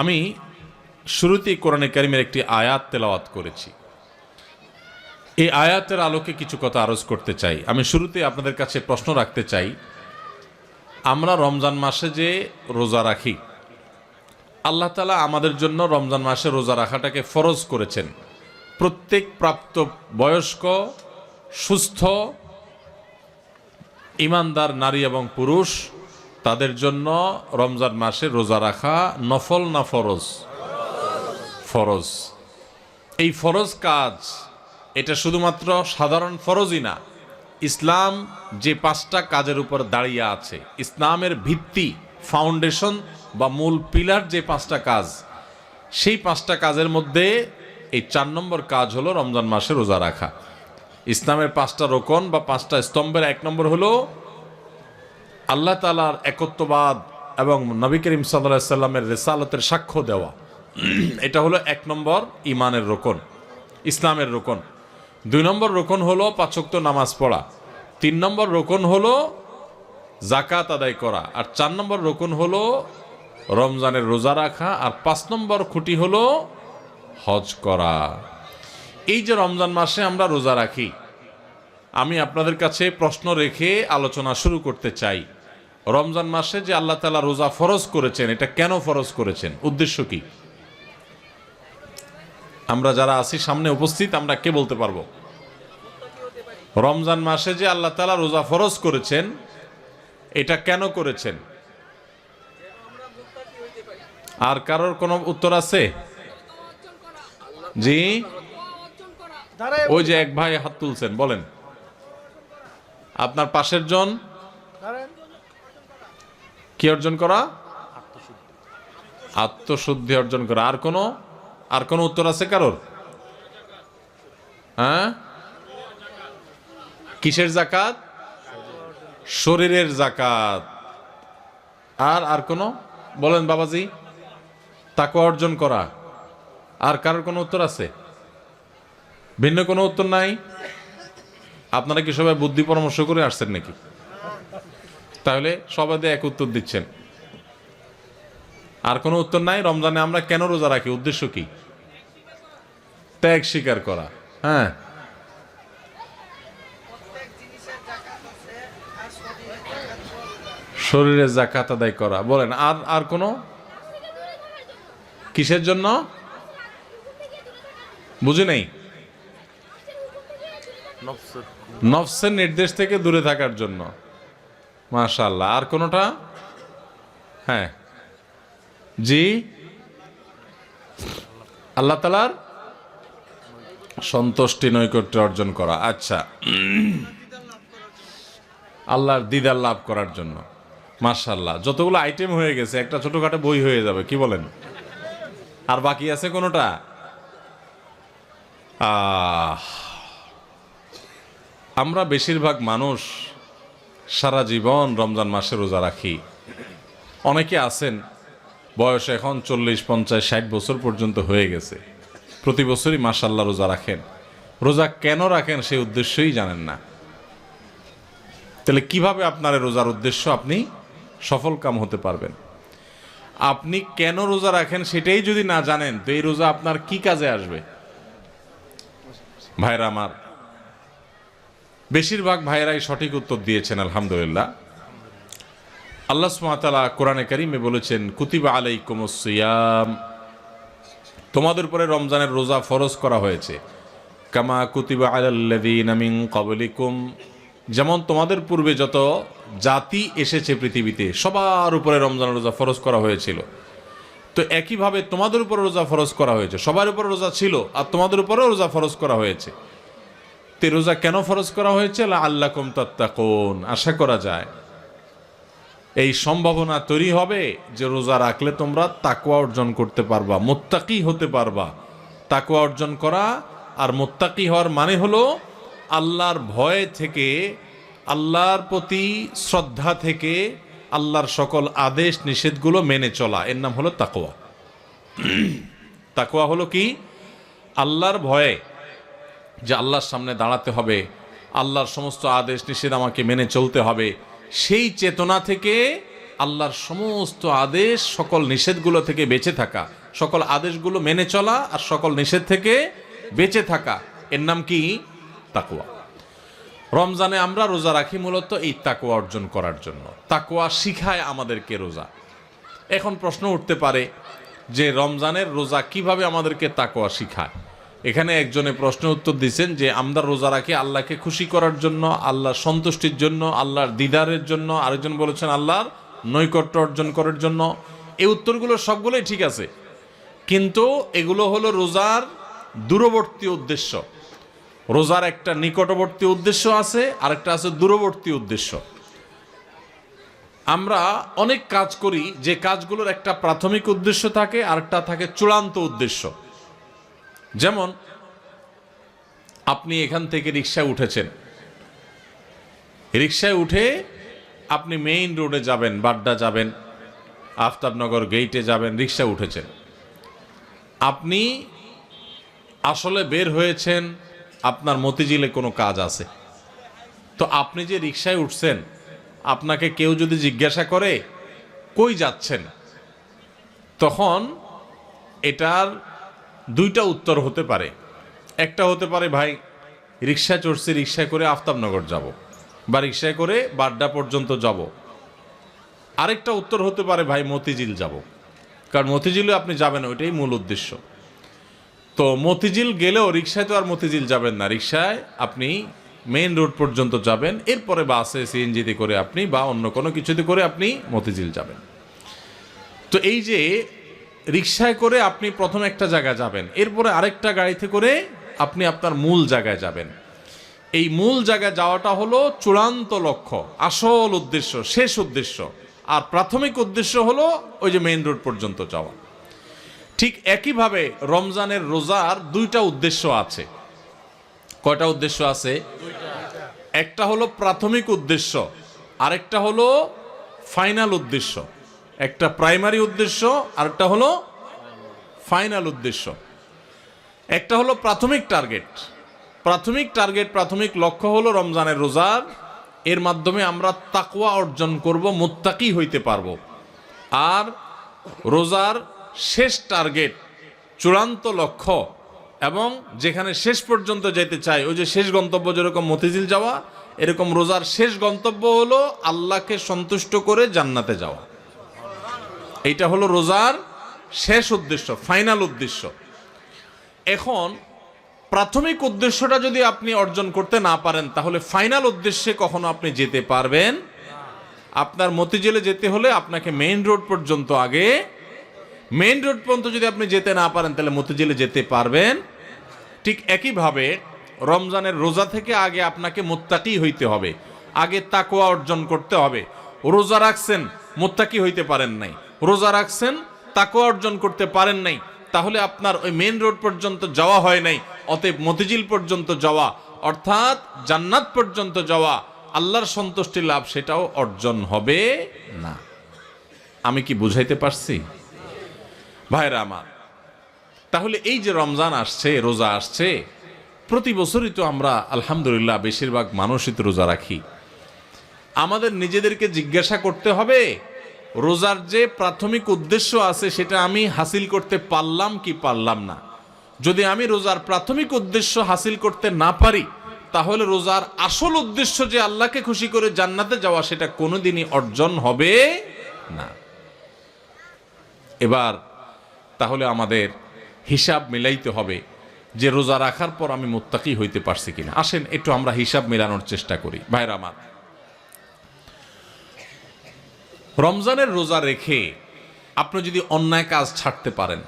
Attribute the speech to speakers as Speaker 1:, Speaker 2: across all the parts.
Speaker 1: আমি শুরুতেই কোরআনে কারিমের একটি আয়াত তেলাওয়াত করেছি। এই আয়াতের আলোকে কিছু কথা আরজ করতে চাই। আমি শুরুতে আপনাদের কাছে প্রশ্ন রাখতে চাই, আমরা রমজান মাসে যে রোজা রাখি, আল্লাহ তালা আমাদের জন্য রমজান মাসে রোজা রাখাটাকে ফরজ করেছেন। প্রত্যেক প্রাপ্ত বয়স্ক, সুস্থ, ইমানদার নারী এবং পুরুষ তাদের জন্য রমজান মাসে রোজা রাখা নফল না ফরজ? ফরজ। এই ফরজ কাজ, এটা শুধুমাত্র সাধারণ ফরজই না, ইসলাম যে পাঁচটা কাজের উপর দাঁড়িয়ে আছে, ইসলামের ভিত্তি, ফাউন্ডেশন বা মূল পিলার যে পাঁচটা কাজ, সেই পাঁচটা কাজের মধ্যে এই চার নম্বর কাজ হলো রমজান মাসে রোজা রাখা। ইসলামের পাঁচটা রোকন বা পাঁচটা স্তম্ভের এক নম্বর হলো আল্লাহ তালার একত্ববাদ এবং নবী করিম সাল্লাহ সাল্লামের রেসালতের সাক্ষ্য দেওয়া। এটা হলো এক নম্বর ইমানের রোকন, ইসলামের রোকন। দুই নম্বর রোকন হলো পাচক্ত নামাজ পড়া। তিন নম্বর রোকন হলো জাকাত আদায় করা। আর চার নম্বর রোকন হলো রমজানের রোজা রাখা। আর পাঁচ নম্বর খুঁটি হলো হজ করা। এই যে রমজান মাসে আমরা রোজা রাখি, আমি আপনাদের কাছে প্রশ্ন রেখে আলোচনা শুরু করতে চাই। রমজান মাসে যে আল্লাহ তালা রোজা ফরজ করেছেন, এটা কেন ফরজ করেছেন? উদ্দেশ্য কি? আমরা যারা আছি সামনে উপস্থিত, আমরা কে বলতে পারব? রমজান মাসে যে আল্লাহ তালা রোজা ফরজ করেছেন, এটা কেন করেছেন? আর কারোর কোনো উত্তর আছে? জি? ওই যে এক ভাই হাত তুলছেন, বলেন। আপনার পাশের জন? কি অর্জন করা? আত্মশুদ্ধি অর্জন করা। আর কোনো? আর কোনো উত্তর আছে কারোর? হ্যাঁ? কিসের জাকাত? শরীরের জাকাত। আর আর কোনো? বলেন বাবাজি। তাকে অর্জন করা। আর কারোর কোনো উত্তর আছে? ভিন্ন কোনো উত্তর নাই? আপনারা কি সবাই বুদ্ধি পরামর্শ করে আসছেন নাকি? তাহলে সবাই দিয়ে এক উত্তর দিচ্ছেন। আর কোনো উত্তর নাই? রমজানে আমরা কেন রোজা রাখি? উদ্দেশ্য কি? ত্যাগ স্বীকার করা। হ্যাঁ। শরীরে জাকাত আদায় করা। বলেন আর আর কোনো? কিসের জন্য? বুঝি নেই? নফসের নির্দেশ থেকে দূরে থাকার জন্য। মাশাল্লাহ আর কোনোটা? হ্যাঁ। জি? আল্লাহ তালার সন্তুষ্টি নৈকট্য অর্জন করা। আচ্ছা। আল্লাহর দিদার লাভ করার জন্য। মার্শাল্লাহ যতগুলো আইটেম হয়ে গেছে, একটা ছোটখাটো বই হয়ে যাবে, কি বলেন? আর বাকি আছে কোনোটা? আমরা বেশিরভাগ মানুষ সারা জীবন রমজান মাসে রোজা রাখি। অনেকে আছেন, বয়স এখন চল্লিশ, পঞ্চাশ, ষাট বছর পর্যন্ত হয়ে গেছে। প্রতি বছরই মাসাল্লাহ রোজা রাখেন। রোজা কেন রাখেন সেই উদ্দেশ্যই জানেন না। তাহলে কীভাবে আপনার রোজার উদ্দেশ্য আপনি সফল কাম হতে পারবেন? আপনি কেন রোজা রাখেন সেটাই যদি না জানেন, তো এই রোজা আপনার কি কাজে আসবে? ভাইরা আমার বেশিরভাগ ভাইয়েরাই সঠিক উত্তর দিয়েছেন, আলহামদুলিল্লাহ। আল্লাহ সুমাতালা কোরআনে কারিমে বলেছেন, কুতিবা আলাই কুমসিয়াম তোমাদের উপরে রমজানের রোজা ফরজ করা হয়েছে। কামা কুতিবা আলাল্লাদিন কবলিকুম যেমন তোমাদের পূর্বে যত জাতি এসেছে পৃথিবীতে, সবার উপরে রমজানের রোজা ফরজ করা হয়েছিল। তো একইভাবে তোমাদের উপরে রোজা ফরজ করা হয়েছে। সবার উপরে রোজা ছিল আর তোমাদের উপরেও রোজা ফরজ করা হয়েছে। রোজা কেন ফরজ করা হয়েছে? আল্লাহ কুম তাত্তাকুন। আশা করা যায়। এই সম্ভাবনা তৈরি হবে যে রোজা রাখলে তোমরা তাকুয়া অর্জন করতে পারবা, মোত্তাকি হতে পারবা। তাকুয়া অর্জন করা আর মোত্তাকি হওয়ার মানে হলো আল্লাহর ভয় থেকে, আল্লাহর প্রতি শ্রদ্ধা থেকে আল্লাহর সকল আদেশ নিষেধগুলো মেনে চলা। এর নাম হলো তাকোয়া তাকোয়া হলো কি? আল্লাহর ভয়ে যে আল্লাহর সামনে দাঁড়াতে হবে, আল্লাহর সমস্ত আদেশ নিষেধ আমাকে মেনে চলতে হবে, সেই চেতনা থেকে আল্লাহর সমস্ত আদেশ সকল নিষেধগুলো থেকে বেঁচে থাকা, সকল আদেশগুলো মেনে চলা আর সকল নিষেধ থেকে বেঁচে থাকা। এর নাম কি? তাকুয়া রমজানে আমরা রোজা রাখি মূলত এই তাকুয়া অর্জন করার জন্য। তাকুয়া শিখায় আমাদেরকে রোজা। এখন প্রশ্ন উঠতে পারে যে রমজানের রোজা কীভাবে আমাদেরকে তাকোয়া শিখায়? এখানে একজনে প্রশ্ন উত্তর দিচ্ছেন যে, আমরা রোজা রাখি আল্লাহকে খুশি করার জন্য, আল্লাহর সন্তুষ্টির জন্য, আল্লাহর দিদারের জন্য। আরেকজন বলেছেন, আল্লাহর নৈকট্য অর্জন করার জন্য। এই উত্তরগুলো সবগুলোই ঠিক আছে। কিন্তু এগুলো হলো রোজার দূরবর্তী উদ্দেশ্য। রোজার একটা নিকটবর্তী উদ্দেশ্য আছে, আরেকটা আছে দূরবর্তী উদ্দেশ্য। আমরা অনেক কাজ করি যে কাজগুলোর একটা প্রাথমিক উদ্দেশ্য থাকে, আরেকটা থাকে চূড়ান্ত উদ্দেশ্য। যেমন, আপনি এখান থেকে রিক্সায় উঠেছেন। রিক্সায় উঠে আপনি মেইন রোডে যাবেন, বাড্ডা যাবেন, আফতাবনগর গেইটে যাবেন রিক্সা উঠেছেন। আপনি আসলে বের হয়েছেন, আপনার মতিঝিলে কোনো কাজ আছে। তো আপনি যে রিক্সায় উঠছেন, আপনাকে কেউ যদি জিজ্ঞাসা করে, কই যাচ্ছেন? তখন এটার দুইটা উত্তর হতে পারে। একটা হতে পারে, ভাই রিক্সা চড়ছি, রিক্সায় করে আফতাবনগর যাব। বা রিক্সায় করে বাড্ডা পর্যন্ত যাব। আরেকটা উত্তর হতে পারে, ভাই, মতিঝিল যাব। কারণ মতিঝিলে আপনি যাবেন, ওইটাই মূল উদ্দেশ্য। তো মতিঝিল গেলেও রিক্সায় তো আর মতিঝিল যাবেন না। রিক্সায় আপনি মেইন রোড পর্যন্ত যাবেন। এরপরে বাসে, সিএনজিতে করে আপনি বা অন্য কোনো কিছুতে করে আপনি মতিঝিল যাবেন। তো এই যে রিক্সায় করে আপনি প্রথম একটা জায়গায় যাবেন। এরপরে আরেকটা গাড়িতে করে আপনি আপনার মূল জায়গায় যাবেন। এই মূল জায়গায় যাওয়াটা হলো চূড়ান্ত লক্ষ্য, আসল উদ্দেশ্য, শেষ উদ্দেশ্য। আর প্রাথমিক উদ্দেশ্য হলো ওই যে মেইন রোড পর্যন্ত যাওয়া। ঠিক একইভাবে রমজানের রোজার দুইটা উদ্দেশ্য আছে। কয়টা উদ্দেশ্য আছে? একটা হলো প্রাথমিক উদ্দেশ্য, আরেকটা হলো ফাইনাল উদ্দেশ্য। একটা প্রাইমারি উদ্দেশ্য, আরেকটা হলো ফাইনাল উদ্দেশ্য। একটা হলো প্রাথমিক টার্গেট। প্রাথমিক টার্গেট, প্রাথমিক লক্ষ্য হলো রমজানের রোজার। এর মাধ্যমে আমরা তাকওয়া অর্জন করব, মুত্তাকি হইতে পারব। আর রোজার শেষ টার্গেট, চূড়ান্ত লক্ষ্য এবং যেখানে শেষ পর্যন্ত যেতে চাই, ওই যে শেষ গন্তব্য যেরকম মতিঝিল যাওয়া, এরকম রোজার শেষ গন্তব্য হলো আল্লাহকে সন্তুষ্ট করে জান্নাতে যাওয়া। এইটা হলো রোজার শেষ উদ্দেশ্য ফাইনাল উদ্দেশ্য। এখন প্রাথমিক উদ্দেশ্যটা যদি আপনি অর্জন করতে না পারেন, তাহলে ফাইনাল উদ্দেশ্যে কখনো আপনি যেতে পারবেন আপনার মতিঝিলে যেতে হলে আপনাকে মেইন রোড পর্যন্ত আগে মেইন রোড পর্যন্ত যদি আপনি যেতে না পারেন, তাহলে মতিঝিলে যেতে পারবেন। ঠিক একইভাবে রমজানের রোজা থেকে আগে আপনাকে মোত্তাকি হইতে হবে, আগে তাকোয়া অর্জন করতে হবে। রোজা রাখছেন, মোত্তাকি হইতে পারেন নাই। রোজা রাখছেন তাকোয়া অর্জন করতে পারেন নাই, তাহলে আপনার ওই মেন রোড পর্যন্ত যাওয়া হয় নাই, অতএব মতিঝিল পর্যন্ত যাওয়া, অর্থাৎ জান্নাত পর্যন্ত যাওয়া, আল্লাহর সন্তুষ্টি লাভ সেটাও অর্জন হবে না। আমি কি বুঝাইতে পারছি? ভাইরা আমার, তাহলে এই যে রমজান আসছে, রোজা আসছে, প্রতি বছরই তো আমরা আলহামদুলিল্লাহ বেশিরভাগ মানুষই তো রোজা রাখি। আমাদের নিজেদেরকে জিজ্ঞাসা করতে হবে রোজার যে প্রাথমিক উদ্দেশ্য আছে, সেটা আমি হাসিল করতে পারলাম কি পারলাম না। যদি আমি রোজার প্রাথমিক উদ্দেশ্য হাসিল করতে না পারি, তাহলে রোজার আসল উদ্দেশ্য যে আল্লাহকে খুশি করে জান্নাতে যাওয়া, সেটা কোনোদিনই অর্জন হবে না। এবার তাহলে আমাদের হিসাব মিলাইতে হবে যে রোজা রাখার পর আমি মোত্তাকি হইতে পারছি কিনা। আসেন, একটু আমরা হিসাব মেলানোর চেষ্টা করি। ভাইরা আমার রমজানের রোজা রেখে আপনি যদি অন্যায় কাজ ছাড়তে পারেন,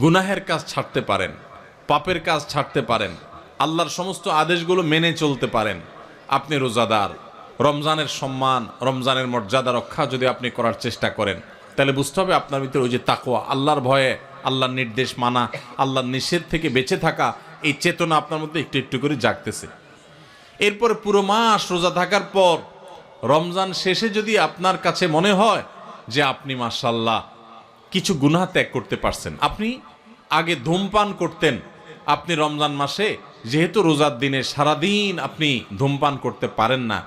Speaker 1: গুনাহের কাজ ছাড়তে পারেন, পাপের কাজ ছাড়তে পারেন, আল্লাহর সমস্ত আদেশগুলো মেনে চলতে পারেন, আপনি রোজাদার। রমজানের সম্মান, রমজানের মর্যাদা রক্ষা যদি আপনি করার চেষ্টা করেন, তাহলে বুঝতে হবে আপনার ভিতরে ওই যে তাকোয়া আল্লাহর ভয়ে, আল্লাহর নির্দেশ মানা, আল্লাহর নিষেধ থেকে বেঁচে থাকা, এই চেতনা আপনার মধ্যে একটু একটু করে জাগতেছে। এরপরে পুরো মাস রোজা থাকার পর রমজান শেষে যদি আপনার কাছে মনে হয় যে আপনি মাসাল্লাহ কিছু গুনাহ ত্যাগ করতে পারছেন, আপনি আগে ধূমপান করতেন, আপনি রমজান মাসে যেহেতু রোজার দিনে সারাদিন আপনি ধূমপান করতে পারেন না,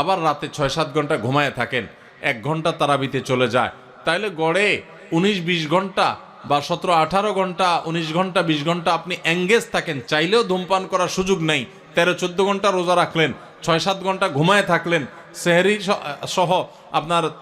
Speaker 1: আবার রাতে ছয় সাত ঘণ্টা ঘুমায় থাকেন, এক ঘণ্টা তারাবিতে চলে যায়, তাইলে গড়ে উনিশ বিশ ঘণ্টা বা সতেরো আঠারো ঘণ্টা, উনিশ ঘণ্টা, বিশ ঘণ্টা আপনি এঙ্গেজ থাকেন, চাইলেও ধূমপান করার সুযোগ নেই। তেরো চোদ্দ ঘণ্টা রোজা রাখলেন ছয় সাত ঘণ্টা ঘুমায় থাকলেন সেহরি সহ আপনার আহ,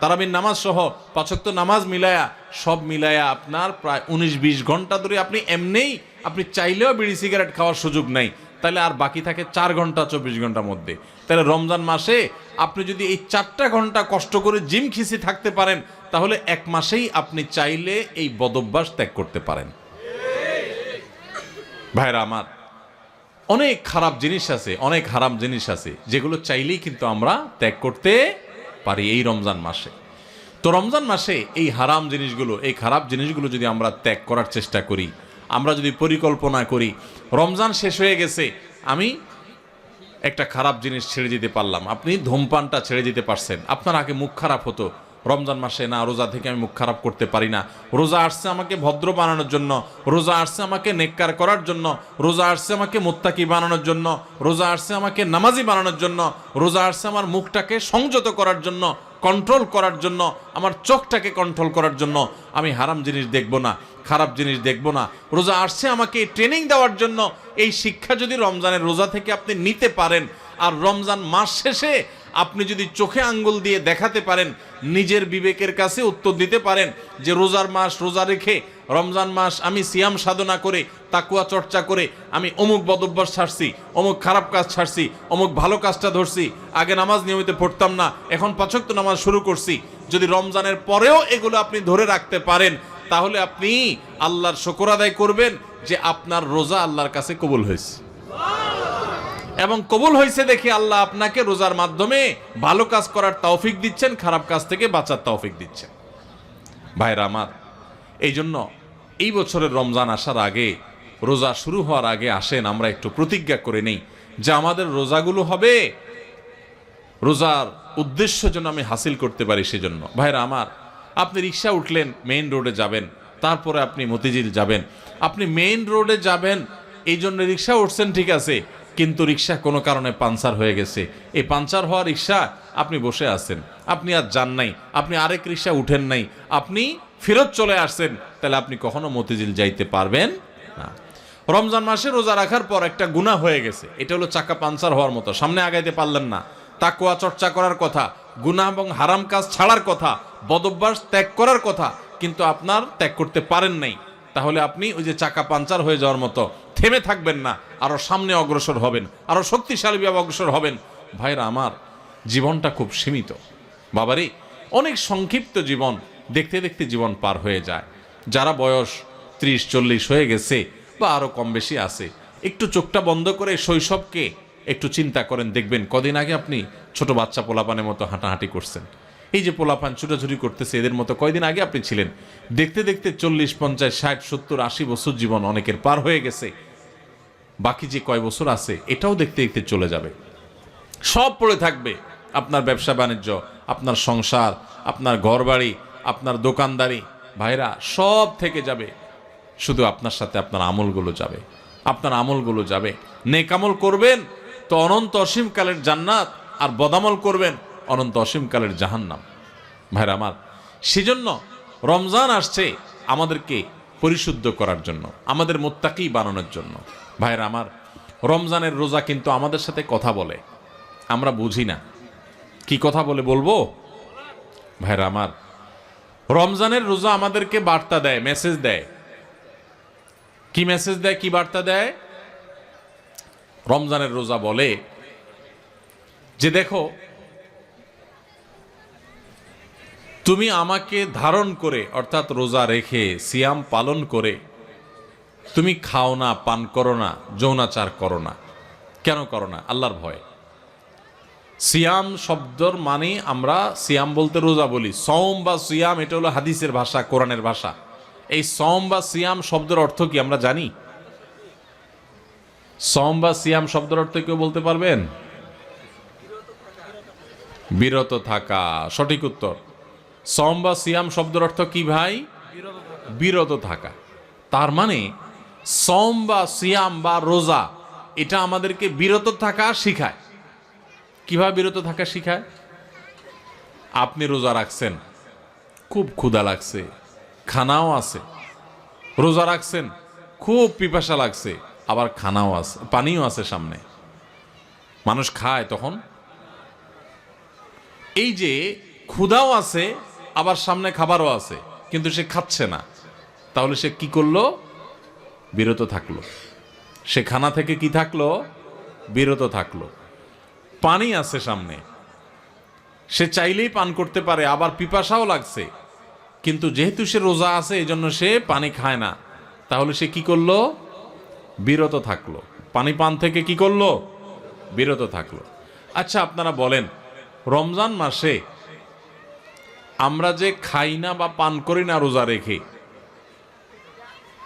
Speaker 1: তারাবির নামাজ সহ পাঁচক্ত নামাজ মিলায়া সব মিলায়া আপনার প্রায় উনিশ বিশ ঘণ্টা ধরে আপনি এমনিই আপনি চাইলেও বিড়ি সিগারেট খাওয়ার সুযোগ নাই। তাহলে আর বাকি থাকে চার ঘণ্টা চব্বিশ ঘণ্টার মধ্যে। তাহলে রমজান মাসে আপনি যদি এই চারটা ঘণ্টা কষ্ট করে জিম খিসি থাকতে পারেন তাহলে এক মাসেই আপনি চাইলে এই বদভ্যাস ত্যাগ করতে পারেন। ভাইরা আমার অনেক খারাপ জিনিস আছে, অনেক হারাম জিনিস আছে, যেগুলো চাইলেই কিন্তু আমরা ত্যাগ করতে পারি এই রমজান মাসে। তো রমজান মাসে এই হারাম জিনিসগুলো, এই খারাপ জিনিসগুলো যদি আমরা ত্যাগ করার চেষ্টা করি, আমরা যদি পরিকল্পনা করি, রমজান শেষ হয়ে গেছে, আমি একটা খারাপ জিনিস ছেড়ে দিতে পারলাম, আপনি ধূমপানটা ছেড়ে দিতে পারছেন, আপনার আগে মুখ খারাপ হতো রমজান মাসে না, রোজা থেকে আমি মুখ খারাপ করতে পারি না। রোজা আসছে আমাকে ভদ্র বানানোর জন্য, রোজা আসছে আমাকে নেককার করার জন্য, রোজা আসছে আমাকে মোত্তাকি বানানোর জন্য, রোজা আসছে আমাকে নামাজি বানানোর জন্য, রোজা আসছে আমার মুখটাকে সংযত করার জন্য কন্ট্রোল করার জন্য, আমার চোখটাকে কন্ট্রোল করার জন্য। আমি হারাম জিনিস দেখব না, খারাপ জিনিস দেখব না। রোজা আসছে আমাকে ট্রেনিং দেওয়ার জন্য, এই শিক্ষা যদি রমজানের রোজা থেকে আপনি নিতে পারেন, আর রমজান মাস শেষে আপনি যদি চোখে আঙ্গুল দিয়ে দেখাতে পারেন, নিজের বিবেকের কাছে উত্তর দিতে পারেন যে রোজার মাস রোজা রেখে, রমজান মাস আমি সিয়াম সাধনা করে তাকুয়া চর্চা করে, আমি অমুক বদভ্যাস ছাড়ছি, অমুক খারাপ কাজ ছাড়ছি, অমুক ভালো কাজটা ধরছি, আগে নামাজ নিয়মিত পড়তাম না, এখন পাচক নামাজ শুরু করছি। যদি রমজানের পরেও এগুলো আপনি ধরে রাখতে পারেন, তাহলে আপনি আল্লাহর শকর আদায় করবেন যে আপনার রোজা আল্লাহর কাছে কবুল হয়েছে। এবং কবুল হয়েছে দেখে আল্লাহ আপনাকে রোজার মাধ্যমে ভালো কাজ করার তৌফিক দিচ্ছেন, খারাপ কাজ থেকে বাঁচার তৌফিক দিচ্ছেন। ভাইরা আমার এই জন্য এই বছরের রমজান আসার আগে, রোজা শুরু হওয়ার আগে আসেন, আমরা একটু প্রতিজ্ঞা করে নেই যে আমাদের রোজাগুলো হবে, রোজার উদ্দেশ্য যেন আমি হাসিল করতে পারি সেজন্য। ভাইরা আমার, আপনি রিক্সা উঠলেন মেইন রোডে যাবেন, তারপরে আপনি মতিঝিল যাবেন। আপনি মেইন রোডে যাবেন এই জন্য রিক্সা উঠছেন, ঠিক আছে। কিন্তু রিক্সা কোনো কারণে পাঞ্চার হয়ে গেছে। এই পাঞ্চার হওয়া রিক্সা আপনি বসে আছেন। আপনি আর যান নাই। আপনি আরেক রিক্সা উঠেন নাই। আপনি ফেরত চলে আসছেন। তাহলে আপনি কখনো মতিঝিল যাইতে পারবেন না। রমজান মাসে রোজা রাখার পর একটা গুণা হয়ে গেছে। এটা হলো চাকা পাঞ্চার হওয়ার মতো। সামনে আগাইতে পারলেন না। তাকুয়া চর্চা করার কথা, গুনাহ এবং হারাম কাজ ছাড়ার কথা, বদভ্যাস ত্যাগ করার কথা, কিন্তু আপনার ত্যাগ করতে পারেন নাই। তাহলে আপনি ওই যে চাকা পাঞ্চার হয়ে যাওয়ার মতো থেমে থাকবেন না, আরও সামনে অগ্রসর হবেন, আরও শক্তিশালীভাবে অগ্রসর হবেন। ভাইরা আমার, জীবনটা খুব সীমিত। বাবারে, অনেক সংক্ষিপ্ত জীবন, দেখতে দেখতে জীবন পার হয়ে যায়। যারা বয়স ত্রিশ, চল্লিশ হয়ে গেছে বা আরও কম বেশি আছে, একটু চোখটা বন্ধ করে শৈশবকে একটু চিন্তা করেন, দেখবেন কদিন আগে আপনি ছোট বাচ্চা পোলাপানের মতো হাঁটাহাঁটি করছেন। এই যে পোলাপান ছুটাছুটি করতেছে, এদের মতো কয়দিন আগে আপনি ছিলেন? দেখতে দেখতে চল্লিশ, পঞ্চাশ, ষাট, সত্তর, আশি বছর জীবন অনেকের পার হয়ে গেছে। বাকি যে কয় বছর আছে, এটাও দেখতে দেখতে চলে যাবে। সব পড়ে থাকবে আপনার ব্যবসা বাণিজ্য, আপনার সংসার, আপনার ঘরবাড়ি, আপনার দোকানদারি। ভাইরা, সব থেকে যাবে। শুধু আপনার সাথে আপনার আমলগুলো যাবে। আপনার আমলগুলো যাবে। নেকামল করবেন তো অনন্ত অসীমকালের জান্নাত, আর বদামল করবেন অনন্ত অসীমকালের জাহান্নাম। ভাইরা আমার, সেজন্য রমজান আসছে আমাদেরকে পরিশুদ্ধ করার জন্য, আমাদের মোত্তাকেই বানানোর জন্য। ভাইরা আমার, রমজানের রোজা কিন্তু আমাদের সাথে কথা বলে। আমরা বুঝি না। কি কথা বলে বলব? ভাইরা আমার, রমজানের রোজা আমাদেরকে বার্তা দেয়, মেসেজ দেয়। কি মেসেজ দেয়, কি বার্তা দেয়? রমজানের রোজা বলে যে, দেখো, তুমি আমাকে ধারণ করে, অর্থাৎ রোজা রেখে, সিয়াম পালন করে তুমি খাও না, পান করো না, যৌনাচার করো না। কেন করো না? আল্লাহর ভয়। সিয়াম শব্দর মানে আমরা সিয়াম বলতে রোজা বলি। সম বা সিয়াম, এটা হলো হাদিসের ভাষা, কোরআনের ভাষা। এই সম বা সিয়াম শব্দের অর্থ কি আমরা জানি? সম বা সিয়াম শব্দের অর্থ কেউ বলতে পারবেন? বিরত থাকা, সঠিক উত্তর। সম বা সিয়াম শব্দের অর্থ কি ভাই? বিরত থাকা। তার মানে সম বা সিয়াম বা রোজা, এটা আমাদেরকে বিরত থাকা শিখায়। কীভাবে বিরত থাকা শিখায়? আপনি রোজা রাখছেন, খুব ক্ষুধা লাগছে, খানাও আছে। রোজা রাখছেন, খুব পিপাসা লাগছে, আবার খানাও আছে, পানিও আছে সামনে। মানুষ খায় তখন। এই যে ক্ষুধাও আছে, আবার সামনে খাবারও আছে, কিন্তু সে খাচ্ছে না। তাহলে সে কি করল? বিরত থাকল। সে খানা থেকে কি থাকল? বিরত থাকল। পানি আছে সামনে। সে চাইলেই পান করতে পারে, আবার পিপাসাও লাগছে। কিন্তু যেহেতু সে রোজা আছে এই জন্য সে পানি খায় না। তাহলে সে কি করল? বিরত থাকল। পানি পান থেকে কি করল? বিরত থাকল। আচ্ছা আপনারা বলেন, রমজান মাসে আমরা যে খাই না বা পান করি না রোজা রেখে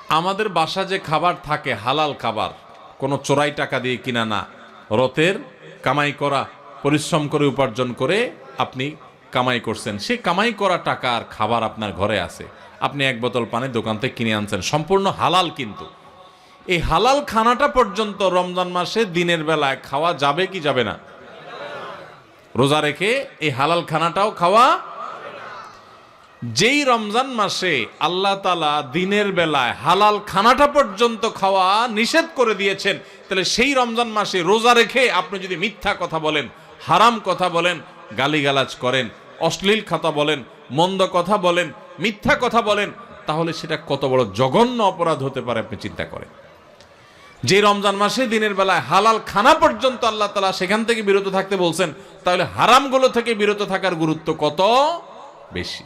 Speaker 1: আমাদের বাসা যে খাবার থাকে, হালাল খাবার, কোনো চোরাই টাকা দিয়ে কিনা না। রতের কামাই করা, পরিশ্রম করে উপার্জন করে আপনি কামাই করছেন। সে কামাই করা টাকা আর খাবার আপনার ঘরে আছে। আপনি এক বোতল পানি দোকান থেকে কিনে আনছেন। সম্পূর্ণ হালাল কিন্তু। এই হালাল খানাটা পর্যন্ত রমজান মাসে দিনের বেলায় খাওয়া যাবে কি যাবে না? রোজা রেখে এই হালাল খানাটাও খাওয়া যেই রমজান মাসে আল্লাহ তালা দিনের বেলায় হালাল খানাটা পর্যন্ত খাওয়া নিষেধ করে দিয়েছেন, তাহলে সেই রমজান মাসে রোজা রেখে আপনি যদি মিথ্যা কথা বলেন, হারাম কথা বলেন, গালিগালাজ করেন, অশ্লীল কথা বলেন, মন্দ কথা বলেন, মিথ্যা কথা বলেন, তাহলে সেটা কত বড় জঘন্য অপরাধ হতে পারে আপনি চিন্তা করেন। যে রমজান মাসে দিনের বেলায় হালাল খানা পর্যন্ত আল্লাহ তালা সেখান থেকে বিরত থাকতে বলছেন, তাহলে হারামগুলো থেকে বিরত থাকার গুরুত্ব কত বেশি?